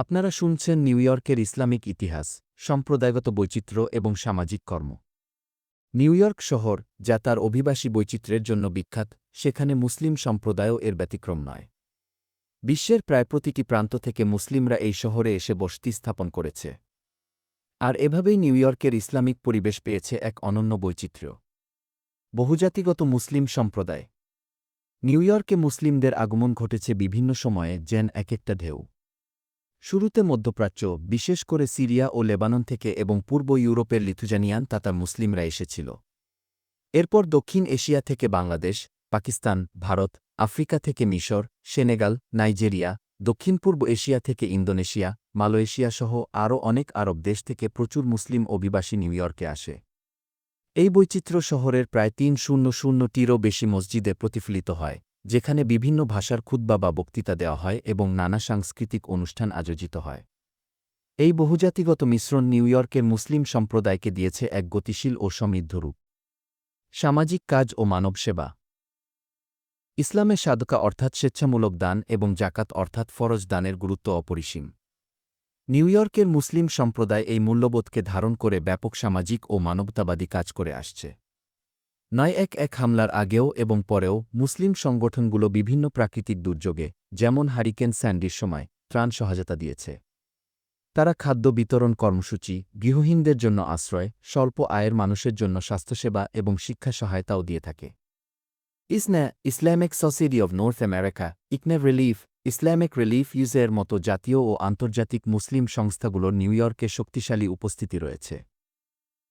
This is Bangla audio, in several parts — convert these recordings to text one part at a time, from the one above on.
আপনারা শুনছেন নিউ ইয়র্কের ইসলামিক ইতিহাস, সম্প্রদায়গত বৈচিত্র্য এবং সামাজিক কর্ম। নিউ ইয়র্ক শহর, যা তার অভিবাসী বৈচিত্র্যের জন্য বিখ্যাত, সেখানে মুসলিম সম্প্রদায়ও এর ব্যতিক্রম নয়। বিশ্বের প্রায় প্রতিটি প্রান্ত থেকে মুসলিমরা এই শহরে এসে বসতি স্থাপন করেছে। আর এভাবেই নিউ ইয়র্কের ইসলামিক পরিবেশ পেয়েছে এক অনন্য বৈচিত্র্য। বহুজাতিগত মুসলিম সম্প্রদায়। নিউ ইয়র্কে মুসলিমদের আগমন ঘটেছে বিভিন্ন সময়ে, যেন এক একটা ঢেউ। শুরুতে মধ্যপ্রাচ্য, বিশেষ করে সিরিয়া ও লেবানন থেকে এবং পূর্ব ইউরোপের লিথুজানিয়ান, তাতার মুসলিমরা এসেছিল। এরপর দক্ষিণ এশিয়া থেকে বাংলাদেশ, পাকিস্তান, ভারত, আফ্রিকা থেকে মিশর, সেনেগাল, নাইজেরিয়া, দক্ষিণ পূর্ব এশিয়া থেকে ইন্দোনেশিয়া, মালয়েশিয়া সহ আরও অনেক আরব দেশ থেকে প্রচুর মুসলিম অভিবাসী নিউ ইয়র্কে আসে। এই বৈচিত্র্য শহরের প্রায় তিন শূন্য শূন্যটিরও বেশি মসজিদে প্রতিফলিত হয়। যেখানে বিভিন্ন ভাষার খুদ্া বা বক্তৃতা দেওয়া হয় এবং নানা সাংস্কৃতিক অনুষ্ঠান আয়োজিত হয়। এই বহুজাতিগত মিশ্রণ নিউ ইয়র্কের মুসলিম সম্প্রদায়কে দিয়েছে এক গতিশীল ও সমৃদ্ধ রূপ। সামাজিক কাজ ও মানব সেবা। ইসলামে সাদকা অর্থাৎ স্বেচ্ছামূলক দান এবং জাকাত অর্থাৎ ফরজ দানের গুরুত্ব অপরিসীম। নিউ ইয়র্কের মুসলিম সম্প্রদায় এই মূল্যবোধকে ধারণ করে ব্যাপক সামাজিক ও মানবতাবাদী কাজ করে আসছে। নয় এক এক হামলার আগেও এবং পরেও মুসলিম সংগঠনগুলো বিভিন্ন প্রাকৃতিক দুর্যোগে, যেমন হারিকেন স্যান্ডির সময়, ত্রাণ সহায়তা দিয়েছে। তারা খাদ্য বিতরণ কর্মসূচি, গৃহহীনদের জন্য আশ্রয়, স্বল্প আয়ের মানুষের জন্য স্বাস্থ্যসেবা এবং শিক্ষা সহায়তাও দিয়ে থাকে। ISNA, Islamic Society of North America, ICNA relief, Islamic relief ইউজের মতো জাতীয় ও আন্তর্জাতিক মুসলিম সংস্থাগুলোর নিউ ইয়র্কে শক্তিশালী উপস্থিতি রয়েছে।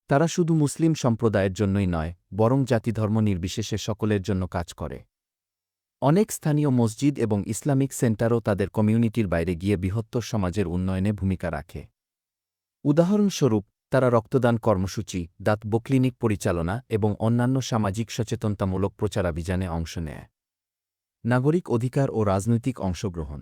তারা শুধু মুসলিম সম্প্রদায়ের জন্যই নয়, বরং জাতিধর্ম নির্বিশেষে সকলের জন্য কাজ করে। অনেক স্থানীয় মসজিদ এবং ইসলামিক সেন্টারও তাদের কমিউনিটির বাইরে গিয়ে বৃহত্তর সমাজের উন্নয়নে ভূমিকা রাখে। উদাহরণস্বরূপ, তারা রক্তদান কর্মসূচি, দাঁত ক্লিনিক পরিচালনা এবং অন্যান্য সামাজিক সচেতনতামূলক প্রচারাভিযানে অংশ নেয়। নাগরিক অধিকার ও রাজনৈতিক অংশগ্রহণ।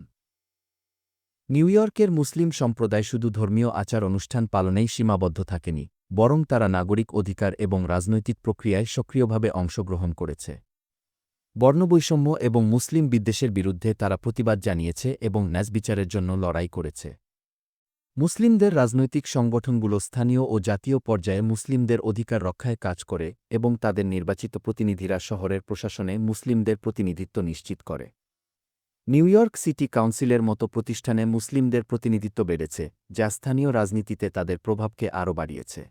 নিউ ইয়র্কের মুসলিম সম্প্রদায় শুধু ধর্মীয় আচার অনুষ্ঠান পালনেই সীমাবদ্ধ থাকেনি বরং তারা নাগরিক অধিকার এবং রাজনৈতিক প্রক্রিয়ায় সক্রিয়ভাবে অংশগ্রহণ করেছে। বর্ণবৈষম্য এবং মুসলিম বিদ্বেষের বিরুদ্ধে তারা প্রতিবাদ জানিয়েছে এবং ন্যাসবিচারের জন্য লড়াই করেছে। মুসলিমদের রাজনৈতিক সংগঠনগুলো স্থানীয় ও জাতীয় পর্যায়ে মুসলিমদের অধিকার রক্ষায় কাজ করে এবং তাদের নির্বাচিত প্রতিনিধিরা শহরের প্রশাসনে মুসলিমদের প্রতিনিধিত্ব নিশ্চিত করে। নিউ ইয়র্ক সিটি কাউন্সিলের মতো প্রতিষ্ঠানে মুসলিমদের প্রতিনিধিত্ব বেড়েছে, যা স্থানীয় রাজনীতিতে তাদের প্রভাবকে আরও বাড়িয়েছে।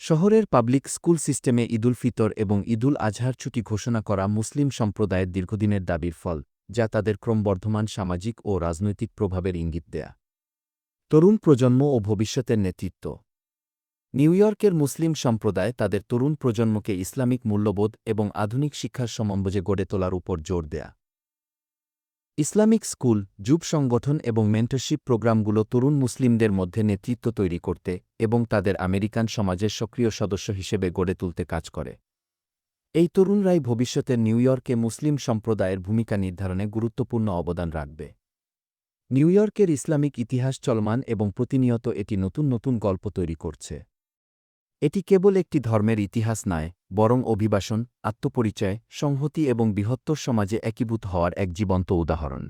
শহরের পাবলিক স্কুল সিস্টেমে ঈদুল ফিতর এবং ঈদুল আজহার ছুটি ঘোষণা করা মুসলিম সম্প্রদায়ের দীর্ঘদিনের দাবির ফল, যা তাদের ক্রমবর্ধমান সামাজিক ও রাজনৈতিক প্রভাবের ইঙ্গিত দেয়া। তরুণ প্রজন্ম ও ভবিষ্যতের নেতৃত্ব। নিউ ইয়র্কের মুসলিম সম্প্রদায় তাদের তরুণ প্রজন্মকে ইসলামিক মূল্যবোধ এবং আধুনিক শিক্ষার সমম্বজে গড়ে তোলার উপর জোর দেয়া। ইসলামিক স্কুল, যুব সংগঠন এবং মেন্টরশিপ প্রোগ্রামগুলো তরুণ মুসলিমদের মধ্যে নেতৃত্ব তৈরি করতে এবং তাদের আমেরিকান সমাজের সক্রিয় সদস্য হিসেবে গড়ে তুলতে কাজ করে। এই তরুণরাই ভবিষ্যতের নিউ ইয়র্কে মুসলিম সম্প্রদায়ের ভূমিকা নির্ধারণে গুরুত্বপূর্ণ অবদান রাখবে। নিউ ইয়র্কের ইসলামিক ইতিহাস চলমান এবং প্রতিনিয়ত এটি নতুন নতুন গল্প তৈরি করছে। এটি কেবল একটি ধর্মের ইতিহাস নয় বরং অভিবাসন আত্মপরিচয় সংহতি এবং বৃহত্তর সমাজে একীভূত হওয়ার এক জীবন্ত উদাহরণ।